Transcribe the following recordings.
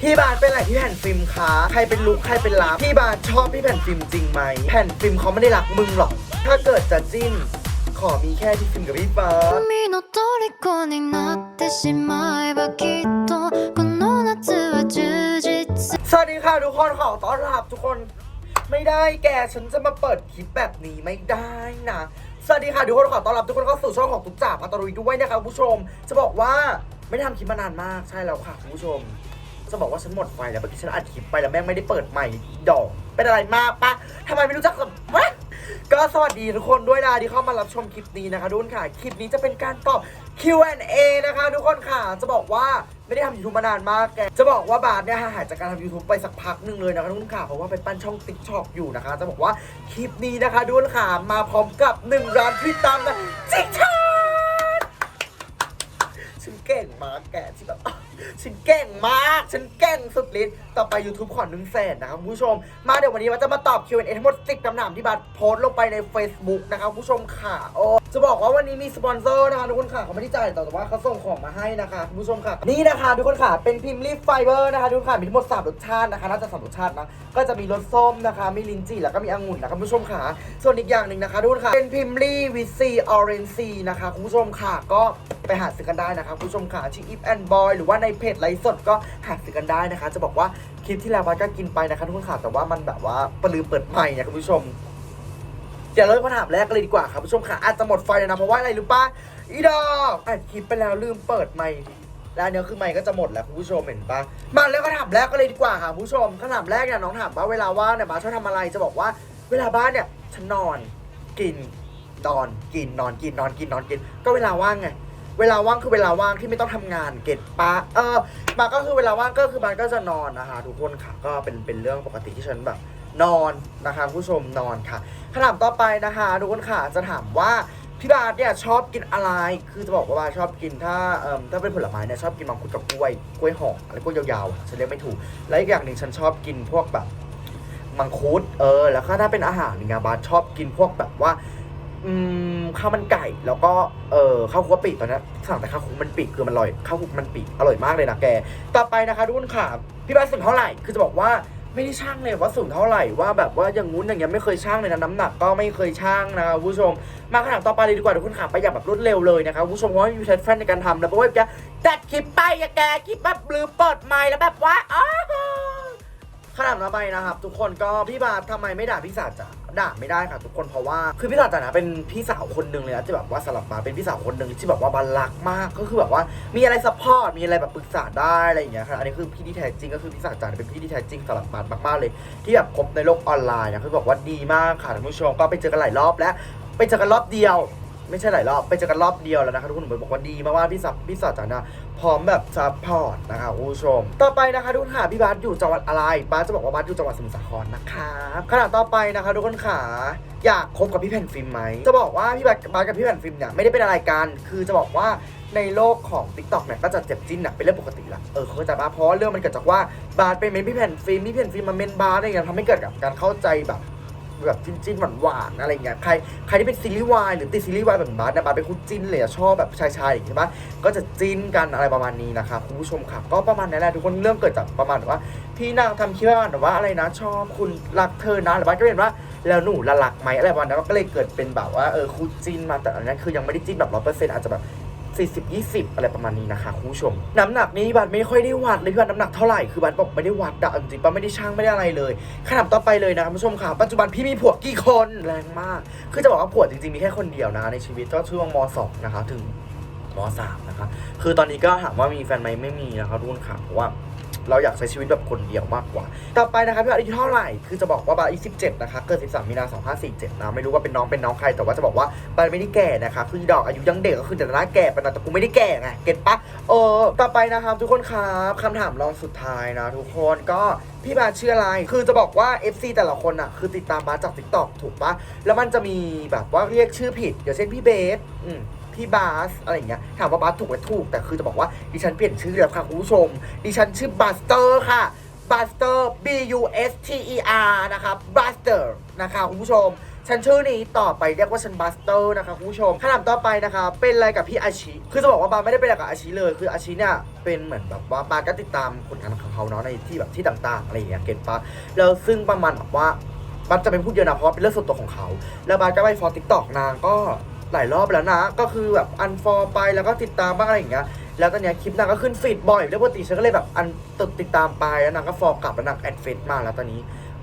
พี่บาสเป็นอะไรที่แผ่นฟิล์มคะใครเป็นลุกใครเป็นลับพี่บาสชอบพี่แผ่นฟิล์มจริงไหมแผ่นฟิล์มเขาไม่ได้รักมึงหรอก ถ้าเกิดจะจิ้น ขอมีแค่พี่ฟิล์มกับพี่เฟิร์ส 君の虜になってしまえばきっとこの夏は充実 สวัสดีค่ะทุกคนขอต้อนรับทุกคน ไม่ได้แกฉันจะมาเปิดคลิปแบบนี้ไม่ได้นะ สวัสดีค่ะทุกคนขอต้อนรับทุกคนเข้าสู่ช่องของตุ๊กจ่าพัตรุยด้วยนะคะคุณผู้ชม จะบอกว่าไม่ได้ทำคลิปมานานมากใช่แล้วค่ะคุณผู้ชม จะบอกว่าฉันหมดไฟแล้วเมื่อกี้ฉันอัดคลิปไปแล้วแม่งไม่ได้เปิดใหม่ดอก เป็นอะไรมากปะทำไมไม่รู้จักกับวะก็สวัสดีทุกคนด้วยนะที่เข้ามารับชมคลิปนี้นะคะทุกคนค่ะ คลิปนี้จะเป็นการตอบ Q&A นะคะ ทุกคนค่ะ จะบอกว่าไม่ได้ทำยูทูบมานานมากแก จะบอกว่าบาสเนี่ยหายจากการทำ YouTube ไปสักพักหนึ่งเลยนะคะทุกคนค่ะ เพราะว่าไปปั้นช่องติ๊กช็อกอยู่นะคะ จะบอกว่าคลิปนี้นะคะทุกคนค่ะมาพร้อมกับ1ล้านที่ตามนะจิ๊กช็อกฉันเก่งมากแกที่แบบ ฉันเก่งมาก ฉันเก่งสุดฤทธิ์ต่อไป YouTube ขอหนึ่งแสนนะครับคุณผู้ชม มาเดี๋ยววันนี้ว่าจะมาตอบ Q&A ทั้งหมด 10คำถามที่บัตรโพสต์ลงไปใน Facebook นะครับคุณผู้ชมค่ะโอ้ จะบอกว่าวันนี้มีสปอนเซอร์นะคะทุกคนค่ะเขาไม่ได้จ่ายแต่ว่าเขาส่งของมาให้นะคะคุณผู้ชมค่ะ นี่นะคะทุกคนค่ะเป็นพิมพ์ลีฟไฟเบอร์นะคะทุกคนค่ะมีทั้งหมด3รสชาตินะคะน่าจะสามรสชาตินะก็จะมีรสส้มนะคะมีลิ้นจี่แล้วก็มีองุ่นนะคะคุณผู้ชมค่ะ ส่วนอีกอย่างหนึ่งนะคะทุกคนค่ะเป็นพิมพ์ลีวิซีออเรนซีนะคะคุณผู้ชมค่ะก็ไปหาซื้อกันได้นะคะคุณผู้ชมค่ะที่ If and Boy หรือว่าในเพจไลฟ์สดก็หาซื้อกันได้นะคะ จะบอกว่าคลิปที่แล้ววัดก็กินไปนะคะทุกคนค่ะแต่ว่ามันแบบว่าปลือเปิดใหม่นี่ยคุณผู้ชม เดี๋ยวเราคำถามแรกกันเลยดีกว่าครับผู้ชมค่ะอาจจะหมดไฟเลยนะเพราะว่าอะไรรู้ป่ะอีดอกอัดคลิปไปแล้วลืมเปิดไมค์แล้วเนี้ยคือไมค์ก็จะหมดแล้วคุณผู้ชมเห็นปะมาแล้วคำถามแรกกันเลยดีกว่าค่ะคุณผู้ชมคำถามแรกเนี่ยน้องถามว่าเวลาว่างเนี่ยบ้าสชอบทำอะไรจะบอกว่า เวลาบ้านเนี่ยฉันนอนกินนอนกินนอนกินนอนกินนอนกิน ก็เวลาว่างไงเวลาว่างคือเวลาว่างที่ไม่ต้องทำงานเก็ตปะเออมาก็คือเวลาว่างก็คือมันก็จะนอนนะคะทุกคนค่ะก็เป็นเป็นเรื่องปกติที่ฉันแบบ นอนนะคะผู้ชมนอนค่ะคำถามต่อไปนะคะทุกคนค่ะจะถามว่าพี่บาสเนี่ยชอบกินอะไร คือจะบอกว่าชอบกินถ้าเอ่อถ้าเป็นผลไม้เนี่ยชอบกินมังคุดกับกล้วย กล้วยหอมอะไรกล้วยยาวๆฉันเรียกไม่ถูก และอีกอย่างหนึ่งฉันชอบกินพวกแบบมังคุดเออ แล้วก็ถ้าเป็นอาหารเนี่ยบาสชอบกินพวกแบบว่าอืมข้าวมันไก่แล้วก็เออข้าวคุกปิตอนนี้สั่งแต่ข้าวคุกมันปีคือมันอร่อยข้าวคุกมันปีอร่อยมากเลยนะแก ต่อไปนะคะทุกคนค่ะพี่บาสสูงเท่าไหร่คือจะบอกว่า ไม่ได้ช่างเลยว่าสูงเท่าไหร่ว่าแบบว่าอย่างงู้นอย่างเงี้ยไม่เคยช่างเลยนะน้ำหนักก็ไม่เคยช่างนะคุณผู้ชม มาขนาดต่อไปเลยดีกว่าทุกคนขับไปอย่างแบบรวดเร็วเลยนะคะคุณผู้ชมเพราะว่ามีแฟนในการทำแล้วเพราะว่าจะตัดคลิปไปอะแกคลิปแบบลืมเปิดไมค์แล้วแบบว่าอ้าวขนาดต่อไปนะครับ ทุกคนก็พี่บาสทำไมไม่ด่าพี่สาวจ๋า ด่าไม่ได้ค่ะทุกคนเพราะว่าคือพี่สาวจ๋านะเป็นพี่สาวคนหนึ่งเลยนะที่แบบว่าสลับมาเป็นพี่สาวคนหนึ่งที่แบบว่าบาสรักมากก็คือแบบว่ามีอะไรซัพพอร์ตมีอะไรแบบปรึกษาได้อะไรอย่างเงี้ยค่ะอันนี้คือพี่ที่แท้จริงก็คือพี่สาวจ๋าเป็นพี่ที่แท้จริงสลับมามากๆเลย ที่แบบคบในโลกออนไลน์นะคือบอกว่าดีมากค่ะท่านผู้ชมก็ไปเจอกันหลายรอบแล้วไปเจอกันรอบเดียว ไม่ใช่หลายรอบไปเจอกันรอบเดียวแล้วนะคะทุกคนหนูบอกว่าดีมากๆพี่สับพี่สับจ๋านะพร้อมแบบซัพพอร์ตนะคะคุณผู้ชม ต่อไปนะคะทุกคนค่ะพี่บาสอยู่จังหวัดอะไรบาสจะบอกว่าบาสอยู่จังหวัดสมุทรสาครนะคะขณะต่อไปนะคะทุกคนค่ะอยากคบกับพี่แผ่นฟิล์มไหมจะบอกว่าพี่บาสบาสกับพี่แผ่นฟิล์มเนี่ยไม่ได้เป็นอะไรกันคือจะบอกว่าในโลกของ t ิ k t o k เนี่ยก็จะเจ็บจิ้นน่ะเป็นเรื่องปกติละเออเขาใจปะเพราะเรื่องมันเกิดจากว่าบาสไปเมนพี่แผ่นฟิล์มพี่แผ่นฟิล์มมาเมนบาสอะไรอย่างเงี้ยทำให้เกิดกับการเข้าใจแบบ แบบจิ้นจิ้นหวานหวานๆอะไรเงี้ยใครใครที่เป็นซีรีส์วายหรือติดซีรีส์วายแบบบาสนะบาสเป็นคู่จิ้นเลยอะชอบแบบชายชายอย่างใช่ปะก็จะจิ้นกันอะไรประมาณนี้นะคะคุณผู้ชมค่ะก็ประมาณนั้นแหละทุกคนเรื่องเกิดจากประมาณว่า พี่นางทำคลิปประมาณว่าอะไรนะ ชอบคุณรักเธอนะหรือบาสก็เห็นว่าแล้วหนูละรักไหมอะไรประมาณนั้นก็เลยเกิดเป็นแบบว่าเออคู่จิ้นมาแต่อันนั้นคือยังไม่ได้จิ้นแบบร้อยเปอร์เซ็นต์อาจจะแบบ 40 20 อะไรประมาณนี้นะคะคุณผู้ชม น้ำหนักนี้บัตรไม่ค่อยได้วัดเลยพี่บัตรน้ำหนักเท่าไหร่คือบัตรบอกไม่ได้วัดอะเอาจริงๆป้าไม่ได้ช่างไม่ได้อะไรเลยขนาดต่อไปเลยนะคุณผู้ชมค่ะ ปัจจุบันพี่มีผัวกี่คนแรงมาก คือจะบอกว่าผัวจริงๆมีแค่คนเดียวนะคะในชีวิตก็ช่วงม .2 นะคะถึงม .3 นะคะคือตอนนี้ก็ถามว่ามีแฟนไหมไม่มีนะคะรุ่นค่ะเพราะว่า เราอยากใช้ชีวิตแบบคนเดียวมากกว่า ต่อไปนะคะพี่บัตรอายุเท่าไหร่ คือจะบอกว่าบัตรอายุ17 นะคะ เกิด 13 มีนา2547 นะ ไม่รู้ว่าเป็นน้องเป็นน้องใคร แต่ว่าจะบอกว่าบัตรไม่ได้แก่นะคะ คือดอกอายุยังเด็กก็คือแต่หน้าแก่ไปนะแต่กูไม่ได้แก่ไง เก็ตปะเออ ต่อไปนะครับทุกคนครับคำถามรองสุดท้ายนะทุกคนก็พี่บาสชื่ออะไร คือจะบอกว่า FC แต่ละคนอะ คือติดตามบาจาก TikTok ถูกปะแล้วมันจะมีแบบว่าเรียกชื่อผิดอย่างเช่นพี่เบสอืมพี่บาสอะไรอย่างเงี้ย ถามว่าบาสถูกไหมถูก แต่คือจะบอกว่าดิฉันเปลี่ยนชื่อแล้วค่ะคุณผู้ชม ดิฉันชื่อบัสเตอร์ค่ะบัสเตอร์ B U S T E R นะครับบัสเตอร์นะคะคุณผู้ชมฉันชื่อนี้ต่อไปเรียกว่าฉันบัสเตอร์นะคะคุณผู้ชมคำถามต่อไปนะคะ เป็นอะไรกับพี่อาชิคือจะบอกว่าบาไม่ได้เป็นอะไรกับอาชิเลย คืออาชิเนี่ยเป็นเหมือนแบบว่าบาก็ติดตามผลงานของเขาเนาะในที่แบบที่ต่างๆอะไรอย่างเงี้ยเก็ตปะแล้วซึ่งประมาณแบบว่าบาจะเป็นพูดเยอะนะเพราะเป็นเรื่องส่วนตัวของเขา แล้วบาก็ไปฟอลติ๊กตอกนางก็ หลายรอบแล้วนะ ก็คือแบบอันฟอลไปแล้วก็ติดตามบ้างอะไรอย่างเงี้ยแล้วตอนเนี้ยคลิปนางก็ขึ้นฟีดบ่อยแล้วปกติฉันก็เลยแบบอันติดติดตามไปแล้วนางก็ฟอลกลับแล้วนางแอดเฟซมาแล้วตอนนี้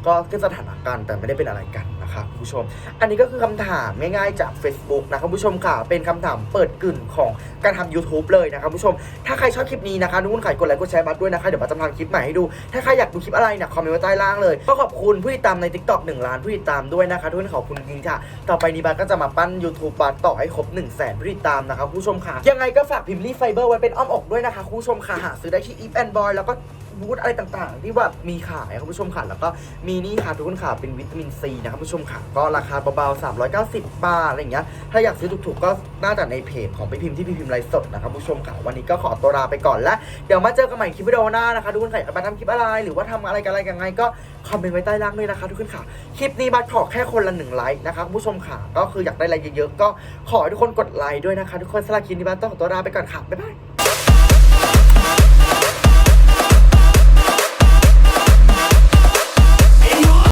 ก็ขึ้นสถานะกันแต่ไม่ได้เป็นอะไรกันนะคะคุณผู้ชม อันนี้ก็คือคำถามง่ายๆจาก Facebook นะครับคุณผู้ชมค่ะ เป็นคำถามเปิดกึ่นของการทำ YouTube เลยนะครับคุณผู้ชม ถ้าใครชอบคลิปนี้นะคะทุกคนขายกดไลค์กดแชร์บัตด้วยนะคะ เดี๋ยวมาจะทำคลิปใหม่ให้ดู ถ้าใครอยากดูคลิปอะไรเนี่ยคอมเมนต์ไว้ใต้ล่างเลย ก็ขอบคุณผู้ติดตามใน TikTok 1ล้านผู้ติดตามด้วยนะคะทุกคนขอบคุณจริงค่ะ ต่อไปนี้บัตก็จะมาปั้น YouTube บัตต่อให้ครบ1 0 0 0 0แสนผู้ติดตามนะครับคุณผู้ชมค่ะ ยังไงก็ฝากพิมพ์รีไฟเบอร์ไว้เป็นอ้อมอกด้วยนะคะคุณผู้ชมค่ะหาซื้อได้ที่ If and Boy แล้วก็บูธอะไรต่างๆ ที่แบบมีขายคุณผู้ชมค่ะแล้วก็มีนี่ค่ะทุกคนค่ะเป็นวิตามินซีนะครับคุณผู้ชมค่ะก็ราคาเบาๆ 390 บาทอะไรอย่างเงี้ยถ้าอยากซื้อถูกๆก็น่าจะในเพจของไปพิมพ์ที่พี่พิมพ์ไลฟ์สดนะครับคุณผู้ชมค่ะวันนี้ก็ขอตัวลาไปก่อนและเดี๋ยวมาเจอกันใหม่คลิปวิดีโอหน้านะคะทุกคนค่ะอยากมาทำคลิปอะไร หรือว่าทำอะไรกันอะไรกันไงก็คอมเมนต์ไว้ใต้ล่างด้วยนะคะทุกคนค่ะคลิปนี้บัตรขอแค่คนละหนึ่งไลค์นะคะคุณผู้ชมค่ะก็คืออยากได้ไลค์เยอะๆก็ขอให้ทุกคนกดไลค์ด้วยนะคะ ทุกคนสำหรับคลิปนี้บัตรต้องขอตัวลาไปก่อนค่ะบ๊ายบาย